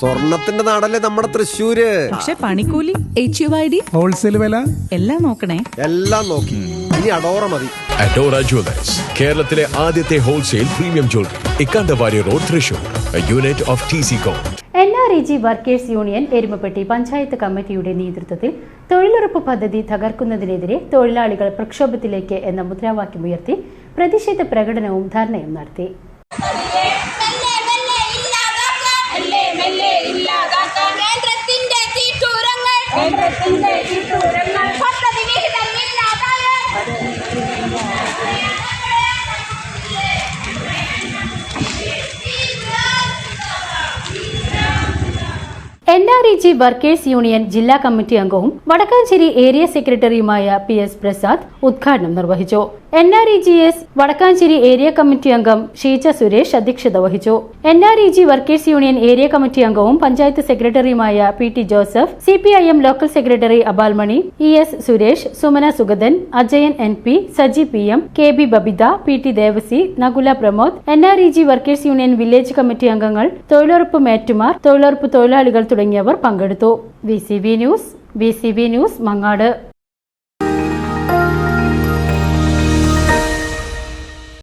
സ്വർണത്തിന്റെ നാടല്ലേ നമ്മുടെ തൃശ്ശൂര്? പക്ഷെ പണിക്കൂലി H U I D wholesale വില? എല്ലാം നോക്കണേ. എല്ലാം നോക്കി. ഇനി അഡോറ മതി. അഡോറ ജ്വല്ലേഴ്സ് കേരളത്തിലെ ആദ്യത്തെ wholesale premium jewellery Ikkanda Warrier road Thrissur. Unit of T C com N R E G workers union Erumapetty panchayat കമ്മിറ്റിയുടെ നേതൃത്വത്തിൽ തൊഴിലുറപ്പ് പദ്ധതി തകർക്കുന്നതിനെതിരെ തൊഴിലാളികൾ പ്രക്ഷോഭത്തിലേക്ക് എന്ന മുദ്രാവാക്യമുയർത്തി പ്രതിഷേധ പ്രകടനവും ധർണയും നടത്തി. N E G workers union ജില്ലാ കമ്മിറ്റി അംഗവും വടക്കാഞ്ചേരി ഏരിയ സെക്രട്ടറിയുമായ പി എസ് പ്രസാദ് ഉദ്ഘാടനം നിർവഹിച്ചു. N R E G S Vadakkanchery area committee അംഗം ഷീജ സുരേഷ് അധ്യക്ഷത വഹിച്ചു. N R E G workers union area committee അംഗവും പഞ്ചായത്ത് സെക്രട്ടറിയുമായ P T Joseph C P I M local secretary അബാൽമണി E S Suresh Sumana Sugathan Ajayan N P Saji P M K B Babitha P T Devasi Nakula Pramod N R E G workers union village committee അംഗങ്ങൾ തൊഴിലുറപ്പ് മേറ്റുമാർ തൊഴിലുറപ്പ് തൊഴിലാളികൾ തുടങ്ങിയവർ പങ്കെടുത്തു. V C B news V C B news Mangad.